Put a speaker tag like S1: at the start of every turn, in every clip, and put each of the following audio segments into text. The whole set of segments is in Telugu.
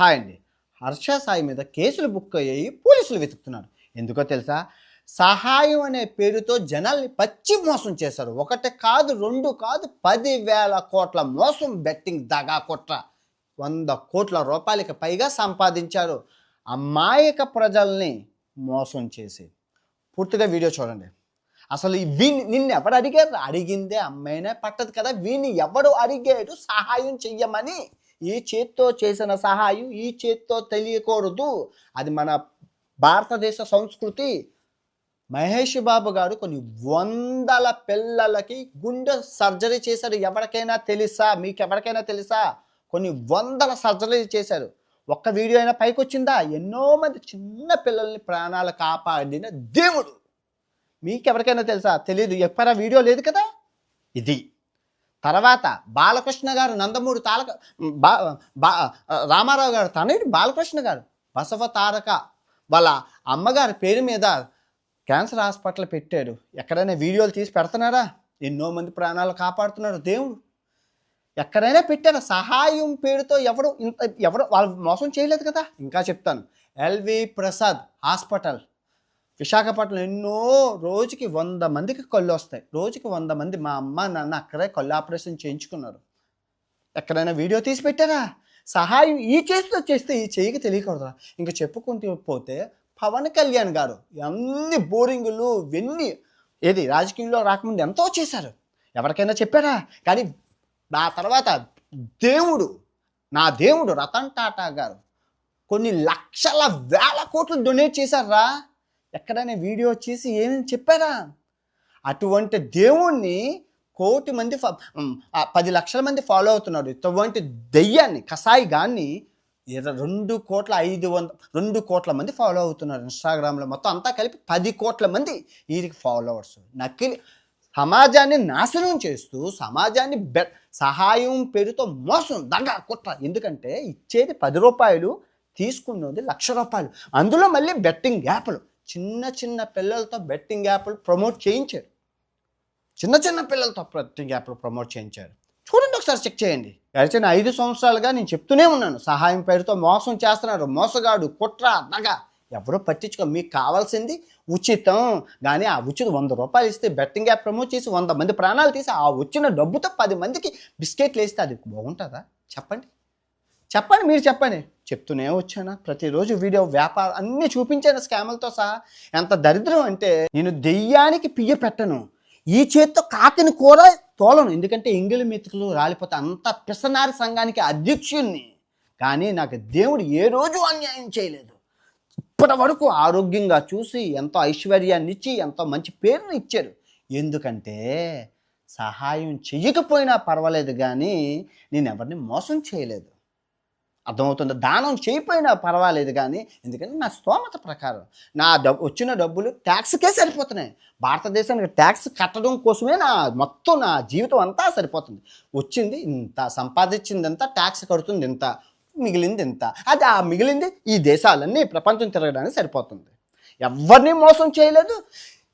S1: హాయ్ అండి. హర్ష సాయి మీద కేసులు బుక్ అయ్యాయి పోలీసులు వెతుకుతున్నారు. ఎందుకో తెలుసా? సహాయం అనే పేరుతో జనాల్ని పచ్చి మోసం చేశారు. ఒకటి కాదు రెండు కాదు పదివేల కోట్ల మోసం బెట్టింగ్ దగా కొట్ర. వంద కోట్ల రూపాయలకి పైగా సంపాదించారు. అమాయక ప్రజల్ని మోసం చేసి పూర్తిగా వీడియో చూడండి. అసలు ఈ వీని నిన్ను ఎవడు అడిగారు? అడిగిందే అమ్మాయినే పట్టదు కదా. వీని ఎవడు అడిగాడు? సహాయం చెయ్యమని. ఈ చేత్తో చేసిన సహాయం ఈ చేత్తో తెలియకూడదు. అది మన భారతదేశ సంస్కృతి. మహేష్ బాబు గారు కొన్ని వందల పిల్లలకి గుండె సర్జరీ చేశారు. ఎవరికైనా తెలుసా? మీకు ఎవరికైనా తెలుసా? కొన్ని వందల సర్జరీ చేశారు. ఒక్క వీడియో అయినా పైకి వచ్చిందా ఎన్నో మంది చిన్న పిల్లల్ని ప్రాణాలు కాపాడిన దేవుడు. మీకు ఎవరికైనా తెలుసా? తెలియదు ఎక్కడ వీడియో లేదు కదా? ఇది. తర్వాత బాలకృష్ణ గారు నందమూరి తారక బా బా రామారావు గారు తనయుడు బాలకృష్ణ గారు బసవ తారక వాళ్ళ అమ్మగారి పేరు మీద క్యాన్సర్ హాస్పిటల్ పెట్టాడు ఎక్కడైనా వీడియోలు తీసి పెడుతున్నారా? ఎన్నో మంది ప్రాణాలు కాపాడుతున్నారు. దేవుడు ఎక్కడైనా పెట్టారు? సహాయం పేరుతో ఎవడు ఇంత ఎవడు వాళ్ళు మోసం చేయలేదు కదా? ఇంకా చెప్తాను. ఎల్వి ప్రసాద్ హాస్పిటల్ విశాఖపట్నం ఎన్నో రోజుకి వంద మందికి కళ్ళు వస్తాయి. రోజుకి వంద మంది మా అమ్మ నాన్న అక్కడే కళ్ళు ఆపరేషన్ చేయించుకున్నారు. ఎక్కడైనా వీడియో తీసి పెట్టారా? సహాయం ఈ చేతితో చేస్తే ఈ చెయ్యికి తెలియకూడదు ఇంకా చెప్పుకుంటూ పోతే పవన్ కళ్యాణ్ గారు అన్ని బోరింగులు ఎన్ని ఏది రాజకీయంలో రాకముందు ఎంతో చేశారు. ఎవరికైనా చెప్పారా? కానీ నా తర్వాత దేవుడు నా దేవుడు రతన్ టాటా గారు కొన్ని లక్షల వేల కోట్లు డొనేట్ చేశారా? ఎక్కడైనా వీడియో చేసి ఏమని చెప్పారా? అటువంటి దేవుణ్ణి కోటి మంది ఫ- పది లక్షల మంది ఫాలో అవుతున్నారు. ఇటువంటి దెయ్యాన్ని కసాయి గాన్ని రెండు కోట్ల ఐదు వంద రెండు కోట్ల మంది ఫాలో అవుతున్నారు ఇన్స్టాగ్రామ్లో మొత్తం అంతా కలిపి పది కోట్ల మంది వీరికి ఫాలోవర్స్ నకిలి సమాజాన్ని నాశనం చేస్తూ సమాజాన్ని బె సహాయం పేరుతో మోసం దండ కుట్ర. ఎందుకంటే ఇచ్చేది పది రూపాయలు తీసుకున్నది లక్ష రూపాయలు. అందులో మళ్ళీ బెట్టింగ్ యాప్లు చిన్న చిన్న పిల్లలతో బెట్టింగ్ యాప్లు ప్రమోట్ చేయించారు. చిన్న చిన్న పిల్లలతో బెట్టింగ్ యాప్లు ప్రమోట్ చేయించారు. చూడండి ఒకసారి చెక్ చేయండి. గడిచిన ఐదు సంవత్సరాలుగా నేను చెప్తూనే ఉన్నాను. సహాయం పేరుతో మోసం చేస్తున్నారు. మోసగాడు కుట్ర నగ. ఎవరో పట్టించుకో మీకు కావాల్సింది ఉచితం. కానీ ఆ ఉచితం వంద రూపాయలు ఇస్తే బెట్టింగ్ యాప్ ప్రమోట్ చేసి వంద మంది ప్రాణాలు తీసి ఆ వచ్చిన డబ్బుతో పది మందికి బిస్కెట్లు వేస్తే అది బాగుంటుందా? చెప్పండి. చెప్పండి మీరు చెప్పండి. చెప్తూనే వచ్చానా? ప్రతిరోజు వీడియో వ్యాపారం అన్నీ చూపించాను స్కాములతో సహా. ఎంత దరిద్రం అంటే నేను దెయ్యానికి పియ్య పెట్టను. ఈ చేత్తో కాకిని కూర తోలను. ఎందుకంటే ఎంగిలి మెతుకులు రాలిపోతే అంత పిసనారి సంఘానికి అధ్యక్షుణ్ణి. కానీ నాకు దేవుడు ఏ రోజు అన్యాయం చేయలేదు. ఇప్పటి వరకు ఆరోగ్యంగా చూసి ఎంతో ఐశ్వర్యాన్ని ఇచ్చి ఎంతో మంచి పేరుని ఇచ్చారు. ఎందుకంటే సహాయం చెయ్యకపోయినా పర్వాలేదు కానీ నేను ఎవరిని మోసం చేయలేదు. అర్థమవుతుంది. దానం చేయకపోయినా పర్వాలేదు కానీ ఎందుకంటే నా స్తోమత ప్రకారం నా డబ్బు వచ్చిన డబ్బులు ట్యాక్స్కే సరిపోతున్నాయి. భారతదేశానికి ట్యాక్స్ కట్టడం కోసమే నా మొత్తం నా జీవితం అంతా సరిపోతుంది. వచ్చింది ఇంత సంపాదించింది ఎంత ట్యాక్స్ కడుతుంది ఇంత మిగిలింది ఇంత. అది ఆ మిగిలింది ఈ దేశాలన్నీ ప్రపంచం తిరగడానికి సరిపోతుంది. ఎవరిని మోసం చేయలేదు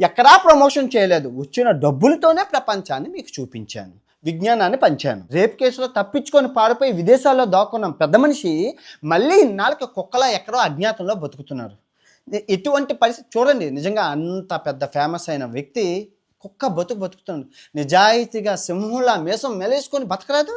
S1: ఎక్కడా ప్రమోషన్ చేయలేదు. వచ్చిన డబ్బులతోనే ప్రపంచాన్ని మీకు చూపించాను. విజ్ఞానాన్ని పంచాను. రేప్ కేసులో తప్పించుకొని పారిపోయి విదేశాల్లో దాక్కున్న పెద్ద మనిషి మళ్ళీ ఇన్నాళ్ళకి కుక్కలా ఎక్కడో అజ్ఞాతంలో బతుకుతున్నారు. ఎటువంటి పరిస్థితి చూడండి నిజంగా అంత పెద్ద ఫేమస్ అయిన వ్యక్తి కుక్క బతుకు బతుకుతున్నాడు. నిజాయితీగా సింహంలా మేసం మెలేసుకొని బతకరాదు?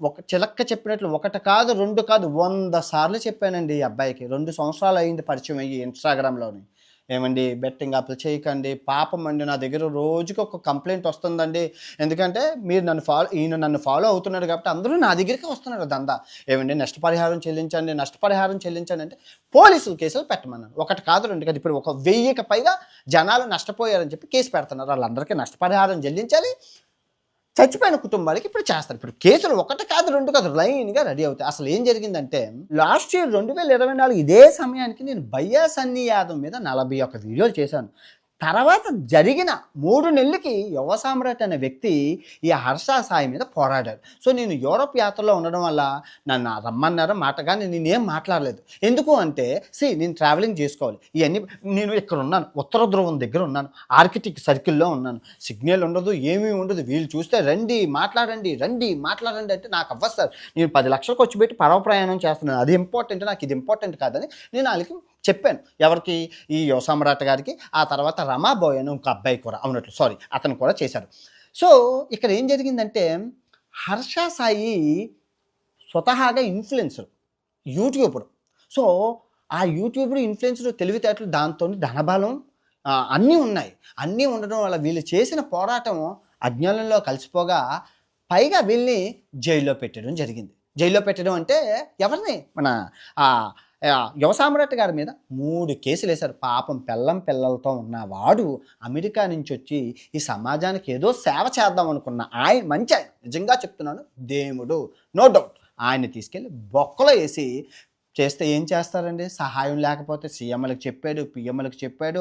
S1: ఒక చిలక్క చెప్పినట్లు ఒకటి కాదు రెండు కాదు వంద సార్లు చెప్పానండి ఈ అబ్బాయికి. రెండు సంవత్సరాలు అయింది పరిచయం అయ్యి ఇన్స్టాగ్రామ్లోని ఏమండి బెట్టింగ్ అప్లు చేయకండి. పాపం అండి నా దగ్గర రోజుకి ఒక కంప్లైంట్ వస్తుందండి. ఎందుకంటే మీరు నన్ను ఫాలో ఈయన నన్ను ఫాలో అవుతున్నాడు కాబట్టి అందరూ నా దగ్గరికి వస్తున్నారు దందా. ఏమండి నష్టపరిహారం చెల్లించండి నష్టపరిహారం చెల్లించండి అంటే పోలీసులు కేసులు పెట్టమన్నారు. ఒకటి కాదు రెండు కాదు. ఇప్పుడు ఒక వెయ్యికి పైగా జనాలు నష్టపోయారని చెప్పి కేసు పెడుతున్నారు. వాళ్ళందరికీ నష్టపరిహారం చెల్లించాలి. చచ్చిపోయిన కుటుంబాలకి ఇప్పుడు చేస్తారు. ఇప్పుడు కేసులు ఒకటి కాదు రెండు కాదు లైన్గా రెడీ అవుతాయి. అసలు ఏం జరిగిందంటే లాస్ట్ ఇయర్ రెండు వేల ఇరవై నాలుగు ఇదే సమయానికి నేను బయ్యా సన్నీ యాదవ్ మీద నలభై ఒక్క వీడియోలు చేశాను. తర్వాత జరిగిన మూడు నెలలకి యువ సామ్రాట్ అనే వ్యక్తి ఈ హర్ష సాయి మీద పోరాడారు సో నేను యూరోప్ యాత్రలో ఉండడం వల్ల నన్ను రమ్మన్నారు. మాట కానీ నేనేం మాట్లాడలేదు. ఎందుకు అంటే సి నేను ట్రావెలింగ్ చేసుకోవాలి. ఇవన్నీ నేను ఇక్కడ ఉన్నాను. ఉత్తర ధ్రువం దగ్గర ఉన్నాను. ఆర్కిటిక్ సర్కిల్లో ఉన్నాను. సిగ్నల్ ఉండదు ఏమీ ఉండదు. వీళ్ళు చూస్తే రండి మాట్లాడండి రండి మాట్లాడండి అంటే నాకు అవ్వదు సార్. నేను పది లక్షలకు వచ్చి పెట్టి పడవ ప్రయాణం చేస్తున్నాను. అది ఇంపార్టెంట్ నాకు ఇది ఇంపార్టెంట్ కాదని నేను వాళ్ళకి చెప్పాను. ఎవరికి? ఈ యువ గారికి ఆ తర్వాత రమాబోయ్ అని ఒక అబ్బాయి కూడా అవునట్లు సారీ అతను కూడా చేశారు. సో ఇక్కడ ఏం జరిగిందంటే హర్ష సాయి స్వతహాగా ఇన్ఫ్లుయెన్సర్ యూట్యూబర్. సో ఆ యూట్యూబర్ ఇన్ఫ్లుయెన్సర్ తెలివితేటలు దాంతో ధనబలం అన్నీ ఉన్నాయి. అన్నీ ఉండడం వల్ల వీళ్ళు చేసిన పోరాటం అజ్ఞానంలో కలిసిపోగా పైగా వీళ్ళని జైల్లో పెట్టడం జరిగింది. జైల్లో పెట్టడం అంటే ఎవరిని? మన ఆ, యువ గారి మీద మూడు కేసులు వేశారు. పాపం పిల్లం పిల్లలతో ఉన్నవాడు అమెరికా నుంచి వచ్చి ఈ సమాజానికి ఏదో సేవ చేద్దాం అనుకున్న ఆయన మంచి ఆయన. నిజంగా చెప్తున్నాను దేవుడు నో డౌట్ ఆయన తీసుకెళ్ళి బొక్కలో వేసి చేస్తే ఏం చేస్తారండి? సహాయం లేకపోతే సీఎంలకు చెప్పాడు పిఎంలకు చెప్పాడు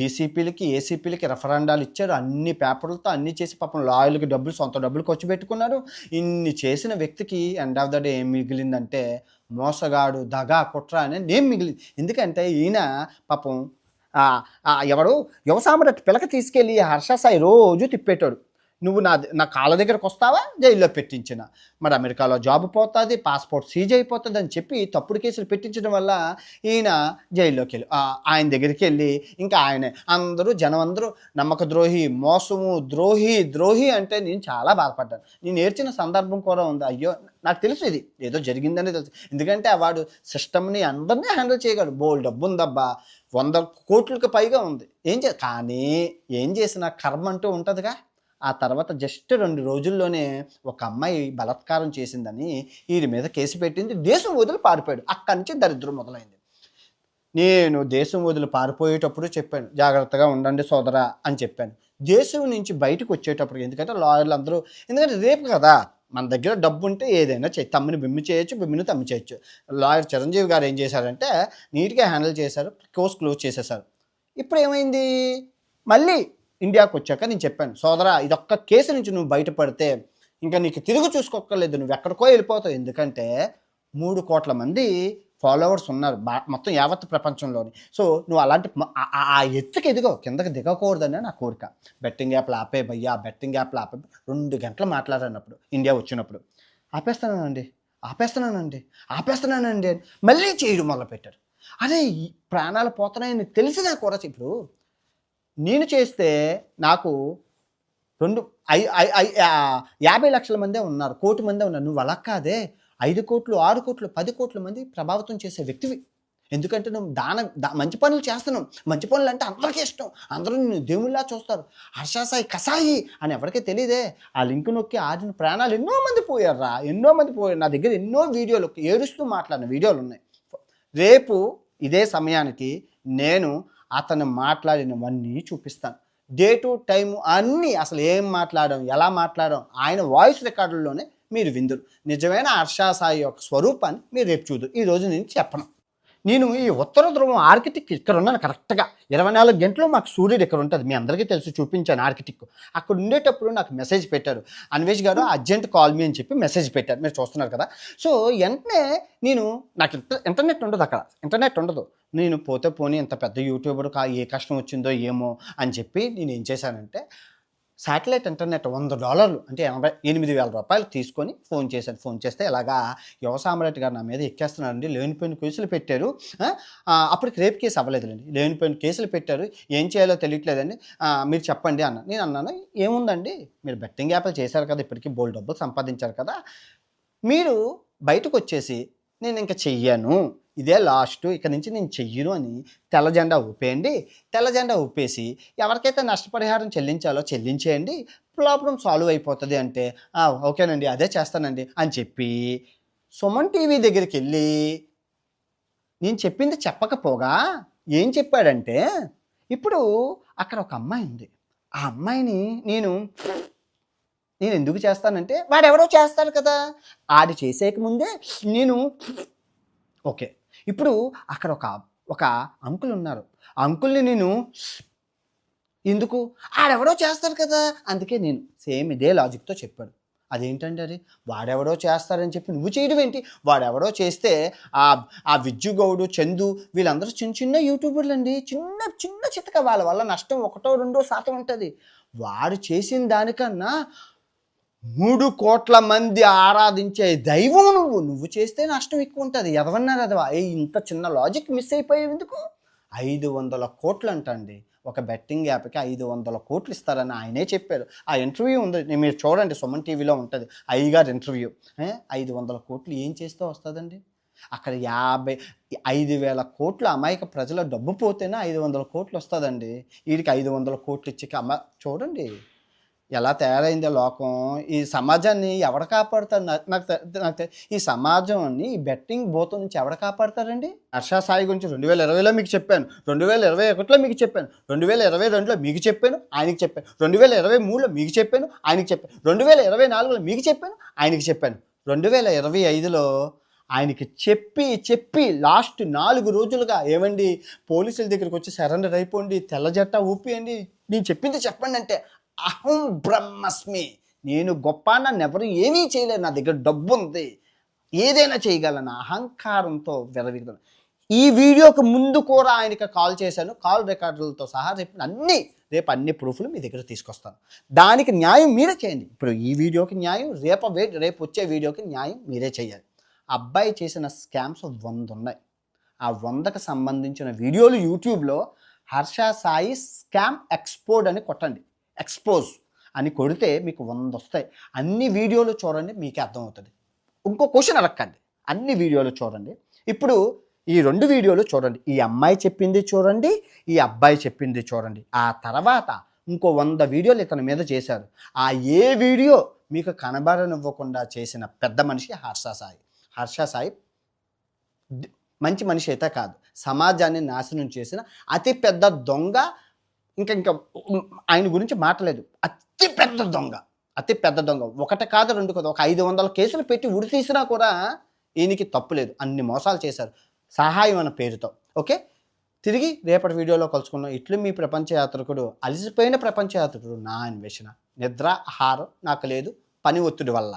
S1: డీసీపీలకి ఏసీపీలకి రెఫరెండాలు ఇచ్చాడు అన్ని పేపర్లతో అన్ని చేసి పాపం లాయర్లకి డబ్బులు సొంత డబ్బులు ఖర్చు పెట్టుకున్నాడు ఇన్ని చేసిన వ్యక్తికి ఎండ్ ఆఫ్ ద డే ఏం మిగిలిందంటే మోసగాడు దగా కుట్ర అనేది నేమ్ మిగిలింది. ఎందుకంటే ఈయన పాపం ఎవడు యువసామరట్ పిలక తీసుకెళ్ళి హర్ష సాయి రోజు తిప్పేటాడు. నువ్వు నా నా కాళ్ళ దగ్గరకు వస్తావా? జైల్లో పెట్టించిన. మరి అమెరికాలో జాబ్ పోతుంది పాస్పోర్ట్ సీజ్ అయిపోతుంది అని చెప్పి తప్పుడు కేసులు పెట్టించడం వల్ల ఈయన జైల్లోకి వెళ్ళి ఆయన దగ్గరికి వెళ్ళి ఇంకా ఆయనే అందరూ జనం అందరూ నమ్మక ద్రోహి మోసము ద్రోహి ద్రోహి అంటే నేను చాలా బాధపడ్డాను. నేను నేర్చిన సందర్భం కూడా ఉంది. అయ్యో నాకు తెలుసు ఇది. ఏదో జరిగిందని తెలుసు. ఎందుకంటే వాడు సిస్టమ్ని అందరినీ హ్యాండిల్ చేయగలడు. బోల్ డబ్బు ఉందబ్బా. వంద కోట్లకు పైగా ఉంది. ఏం చే కానీ ఏం చేసిన కర్మ అంటూ ఉంటుందిగా. ఆ తర్వాత జస్ట్ రెండు రోజుల్లోనే ఒక అమ్మాయి బలాత్కారం చేసిందని వీరి మీద కేసు పెట్టింది. దేశం వదిలి పారిపోయాడు. అక్కడి నుంచి దరిద్రం మొదలైంది. నేను దేశం వదిలి పారిపోయేటప్పుడు చెప్పాను జాగ్రత్తగా ఉండండి సోదరా అని చెప్పాను. దేశం నుంచి బయటకు వచ్చేటప్పుడు ఎందుకంటే లాయర్లు అందరూ ఎందుకంటే రేపు కదా మన దగ్గర డబ్బు ఉంటే ఏదైనా చేయి తమ్మిని బిమ్మి చేయొచ్చు బిమ్మిని తమ్మి చేయొచ్చు. లాయర్ చిరంజీవి గారు ఏం చేశారంటే నీట్గా హ్యాండిల్ చేశారు కోర్స్ క్లోజ్ చేసేసారు ఇప్పుడు ఏమైంది? మళ్ళీ ఇండియాకి వచ్చాక నేను చెప్పాను సోదరా ఇదొక్క కేసు నుంచి నువ్వు బయటపడితే ఇంకా నీకు తిరుగు చూసుకోక్కర్లేదు నువ్వు ఎక్కడికో వెళ్ళిపోతావు. ఎందుకంటే మూడు కోట్ల మంది ఫాలోవర్స్ ఉన్నారు మొత్తం యావత్ ప్రపంచంలోని. సో నువ్వు అలాంటి ఆ- ఎత్తుకి ఎదిగో కిందకి దిగకూడదని నా కోరిక. బెట్టింగ్ యాప్లు ఆపే భయ్యా బెట్టింగ్ యాప్లు ఆపే రెండు గంటలు మాట్లాడినప్పుడు ఇండియా వచ్చినప్పుడు. ఆపేస్తున్నానండి ఆపేస్తున్నానండి ఆపేస్తున్నానండి మళ్ళీ చేయడం మొదలుపెట్టారు. అదే ప్రాణాలు పోతున్నాయని తెలిసినా కూడా ఇప్పుడు నేను చేస్తే నాకు రెండు ఐ ఐ- యాభై లక్షల మందే ఉన్నారు కోటి మందే ఉన్నారు. నువ్వు అలా కాదే. ఐదు కోట్లు ఆరు కోట్లు పది కోట్ల మంది ప్రభావితం చేసే వ్యక్తివి. ఎందుకంటే నువ్వు దాన దా- మంచి పనులు చేస్తున్నావు. మంచి పనులు అంటే అందరికీ ఇష్టం. అందరూ నిన్ను దేవుళ్ళలా చూస్తారు. హర్షాసాయి కసాయి అని ఎవరికీ తెలియదే ఆ లింక్ నొక్కి ఆడిన ప్రాణాలు ఎన్నో మంది పోయారా ఎన్నో మంది పోయారు. నా దగ్గర ఎన్నో వీడియోలు ఏడుస్తూ మాట్లాడిన వీడియోలు ఉన్నాయి. రేపు ఇదే సమయానికి నేను అతను మాట్లాడినవన్నీ చూపిస్తాను. డే టు టైం అన్నీ అసలు ఏం మాట్లాడడం ఎలా మాట్లాడడం ఆయన వాయిస్ రికార్డుల్లోనే మీరు విందురు. నిజమైన హర్షాసాయి యొక్క స్వరూపాన్ని మీరు రేపు చూద్దరు ఈ రోజు నేను చెప్పను. నేను ఈ ఉత్తర ధ్రువం ఆర్కిటిక్ ఇక్కడ ఉన్నాను కరెక్ట్గా ఇరవై నాలుగు గంటలు మాకు సూర్యుడు ఇక్కడ ఉంటుంది. మీ అందరికీ తెలుసు చూపించాను ఆర్కిటిక్ అక్కడ ఉండేటప్పుడు నాకు మెసేజ్ పెట్టారు. అన్వేష్ గారు అర్జెంట్ కాల్ మీ అని చెప్పి మెసేజ్ పెట్టారు. మీరు చూస్తున్నారు కదా. సో వెంటనే నేను నాకు ఇంటర్నెట్ ఉండదు అక్కడ. ఇంటర్నెట్ ఉండదు. నేను పోతే పోనీ ఇంత పెద్ద యూట్యూబర్ కా ఏ కష్టం వచ్చిందో ఏమో అని చెప్పి నేను ఏం చేశానంటే శాటిలైట్ ఇంటర్నెట్ వంద డాలర్లు అంటే ఎనభై ఎనిమిది వేల రూపాయలు తీసుకొని ఫోన్ చేశాను ఫోన్ చేస్తే ఇలాగా యువసామరెడ్డి సామ్రాట్ గారు నా మీద ఎక్కేస్తున్నారండి. లేనిపోయిన కేసులు పెట్టారు. అప్పటికి రేపు కేసు అవ్వలేదులేండి. లేనిపోయిన కేసులు పెట్టారు. ఏం చేయాలో తెలియట్లేదండి. మీరు చెప్పండి అన్న. నేను అన్నాను ఏముందండి? మీరు బెట్టింగ్ యాప్లు చేశారు కదా ఇప్పటికీ బోల్ డబ్బులు సంపాదించారు కదా. మీరు బయటకు వచ్చేసి నేను ఇంకా చెయ్యను. ఇదే లాస్ట్ ఇక నుంచి నేను చెయ్యను అని తెల్ల జెండా ఊపేయండి. తెల్ల జెండా ఊపేసి ఎవరికైతే నష్టపరిహారం చెల్లించాలో చెల్లించేయండి. ప్రాబ్లం సాల్వ్ అయిపోతుంది అంటే ఓకేనండి అదే చేస్తానండి అని చెప్పి సుమన్ టీవీ దగ్గరికి వెళ్ళి నేను చెప్పింది చెప్పకపోగా ఏం చెప్పాడంటే ఇప్పుడు అక్కడ ఒక అమ్మాయి ఉంది. ఆ అమ్మాయిని నేను నేను ఎందుకు చేస్తానంటే వాడెవరో చేస్తాడు కదా. ఆడు చేసేక ముందే నేను ఓకే ఇప్పుడు అక్కడ ఒక ఒక అంకుల్ ఉన్నారు. ఆ అంకుల్ని నేను ఎందుకు? ఆడెవడో చేస్తారు కదా? అందుకే నేను సేమ్ ఇదే లాజిక్తో చెప్పాడు. అదేంటంటే అది? వాడెవడో చేస్తారని చెప్పి నువ్వు చేయడం ఏంటి? వాడెవడో చేస్తే ఆ ఆ విద్యుగౌడు చందు వీళ్ళందరూ చిన్న చిన్న యూట్యూబర్లు అండి. చిన్న చిన్న చితక వాళ్ళ వల్ల నష్టం ఒకటో రెండో శాతం ఉంటుంది. వాడు చేసిన దానికన్నా మూడు కోట్ల మంది ఆరాధించే దైవం నువ్వు. నువ్వు చేస్తే నష్టం ఎక్కువ ఉంటుంది. ఎవరన్నారు అదవా? ఏ ఇంత చిన్న లాజిక్ మిస్ అయిపోయావు ఎందుకు ఐదు వందల కోట్లు అంటండి ఒక బెట్టింగ్ యాప్కి ఐదు వందల కోట్లు ఇస్తారని ఆయనే చెప్పారు. ఆ ఇంటర్వ్యూ ఉంది. మీరు చూడండి. సుమన్ టీవీలో ఉంటుంది. అయ్యగారు ఇంటర్వ్యూ ఐదు వందల కోట్లు ఏం చేస్తే వస్తుందండి? అక్కడ యాభై ఐదు వేల కోట్ల అమాయక ప్రజల డబ్బు పోతేనే ఐదు వందల కోట్లు వస్తుందండి. వీడికి ఐదు వందల కోట్లు ఇచ్చి అమ్మ చూడండి. ఎలా తయారైందో లోకం? ఈ సమాజాన్ని ఎవడ కాపాడుతారు నాకు నాకు ఈ సమాజాన్ని ఈ బెట్టింగ్ బోతం నుంచి ఎవడ కాపాడతారండి? హర్షా సాయి గురించి రెండు వేల ఇరవైలో మీకు చెప్పాను. రెండు వేల ఇరవై ఒకటిలో మీకు చెప్పాను. రెండు వేల ఇరవై రెండులో మీకు చెప్పాను ఆయనకి చెప్పాను. రెండు వేల ఇరవై మూడులో మీకు చెప్పాను ఆయనకి చెప్పాను. రెండు వేల ఇరవై నాలుగులో మీకు చెప్పాను ఆయనకి చెప్పాను. రెండు వేల ఇరవై ఐదులో ఆయనకి చెప్పి చెప్పి లాస్ట్ నాలుగు రోజులుగా ఏమండి? పోలీసుల దగ్గరికి వచ్చి సరెండర్ అయిపోండి తెల్ల జట్ట ఊపియండి నేను చెప్పింది చెప్పండి అంటే అహం బ్రహ్మస్మి. నేను గొప్ప నన్ను ఎవరు ఏమీ చేయలేదు నా దగ్గర డబ్బు ఉంది ఏదైనా చేయగలను అహంకారంతో విరవిగుతాను ఈ వీడియోకి ముందు కూడా ఆయనకి కాల్ చేశాను. కాల్ రికార్డులతో సహా రేపు అన్ని రేపు అన్ని ప్రూఫ్లు మీ దగ్గర తీసుకొస్తాను. దానికి న్యాయం మీరే చేయండి. ఇప్పుడు ఈ వీడియోకి న్యాయం రేపు రేపు వచ్చే వీడియోకి న్యాయం మీరే చేయాలి. అబ్బాయి చేసిన స్కామ్స్ వంద ఉన్నాయి ఆ వందకు సంబంధించిన వీడియోలు యూట్యూబ్లో హర్ష సాయి స్కామ్ ఎక్స్పోర్ట్ అని కొట్టండి. ఎక్స్పోజ్ అని కొడితే మీకు వంద వస్తాయి. అన్ని వీడియోలు చూడండి మీకే అర్థమవుతుంది. ఇంకో క్వశ్చన్ అడగండి అన్ని వీడియోలు చూడండి. ఇప్పుడు ఈ రెండు వీడియోలు చూడండి. ఈ అమ్మాయి చెప్పింది చూడండి ఈ అబ్బాయి చెప్పింది చూడండి. ఆ తర్వాత ఇంకో వంద వీడియోలు ఇతని మీద చేశారు. ఆ ఏ వీడియో మీకు కనబడనివ్వకుండా చేసిన పెద్ద మనిషి హర్ష సాయి. హర్ష సాయి మంచి మనిషి అయితే కాదు. సమాజాన్ని నాశనం చేసిన అతి పెద్ద దొంగ ఇంకా ఇంకా ఆయన గురించి మాట్లాడలేదు. అతి పెద్ద దొంగ. అతి పెద్ద దొంగ. ఒకటి కాదు రెండు కాదు. ఒక ఐదు వందల కేసులు పెట్టి ఉరి తీసినా కూడా ఈయనకి తప్పులేదు అన్ని మోసాలు చేశారు. సహాయం అన్న పేరుతో. ఓకే? తిరిగి రేపటి వీడియోలో కలుసుకున్నాం ఇట్లు మీ ప్రపంచ యాత్రికుడు అలసిపోయిన ప్రపంచ యాత్రికుడు నా అన్వేషణ. నిద్ర ఆహారం నాకు లేదు. పని ఒత్తిడి వల్ల.